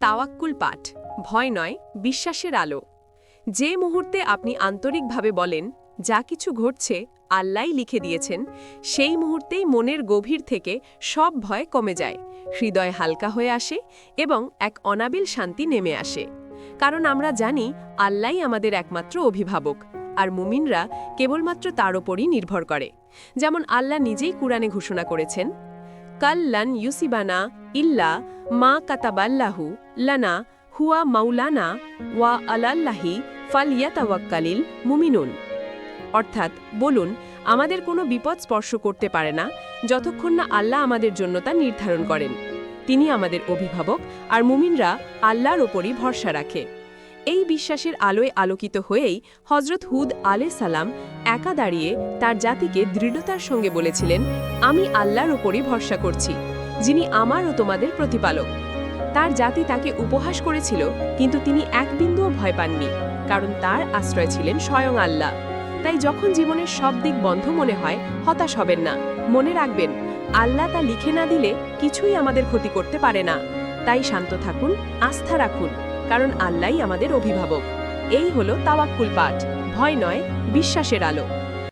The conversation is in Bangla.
তাওয়াক্কুল পাঠ, ভয় নয়, বিশ্বাসের আলো। যে মুহূর্তে আপনি আন্তরিকভাবে বলেন, যা কিছু ঘটছে আল্লাই লিখে দিয়েছেন, সেই মুহূর্তেই মনের গভীর থেকে সব ভয় কমে যায়, হৃদয় হালকা হয়ে আসে এবং এক অনাবিল শান্তি নেমে আসে। কারণ আমরা জানি আল্লাই আমাদের একমাত্র অভিভাবক, আর মুমিনরা কেবলমাত্র তার ওপরই নির্ভর করে। যেমন আল্লাহ নিজেই কুরআনে ঘোষণা করেছেন কাল্লান ইউসিবানা ইল্লা মা কাতাবাল্লাহু লানা, হুয়া মাউলানা ওয়া আলাল্লাহি ফালিয়াতাওয়াক্কালিল মুমিনুন। অর্থাৎ বলুন, আমাদের কোনো বিপদ স্পর্শ করতে পারে না যতক্ষণ না আল্লাহ আমাদের জন্য তা নির্ধারণ করেন। তিনি আমাদের অভিভাবক আর মুমিনরা আল্লাহর ওপরই ভরসা রাখে। এই বিশ্বাসের আলোয় আলোকিত হয়েই হজরত হুদ আলে সালাম একা দাঁড়িয়ে তার জাতিকে দৃঢ়তার সঙ্গে বলেছিলেন, আমি আল্লাহর ওপরই ভরসা করছি। যিনি আমার ও তোমাদের প্রতিপালক। তার জাতি তাকে উপহাস করেছিল, কিন্তু তিনি এক বিন্দুও ভয় পাননি, কারণ তার আশ্রয় ছিলেন স্বয়ং আল্লাহ। তাই যখন জীবনের সব দিক বন্ধ মনে হয়, হতাশ হবেন না। মনে রাখবেন, আল্লাহ তা লিখে না দিলে কিছুই আমাদের ক্ষতি করতে পারে না। তাই শান্ত থাকুন, আস্থা রাখুন, কারণ আল্লাহই আমাদের অভিভাবক। এই হলো তাওয়াক্কুল পাঠ, ভয় নয়, বিশ্বাসের আলো।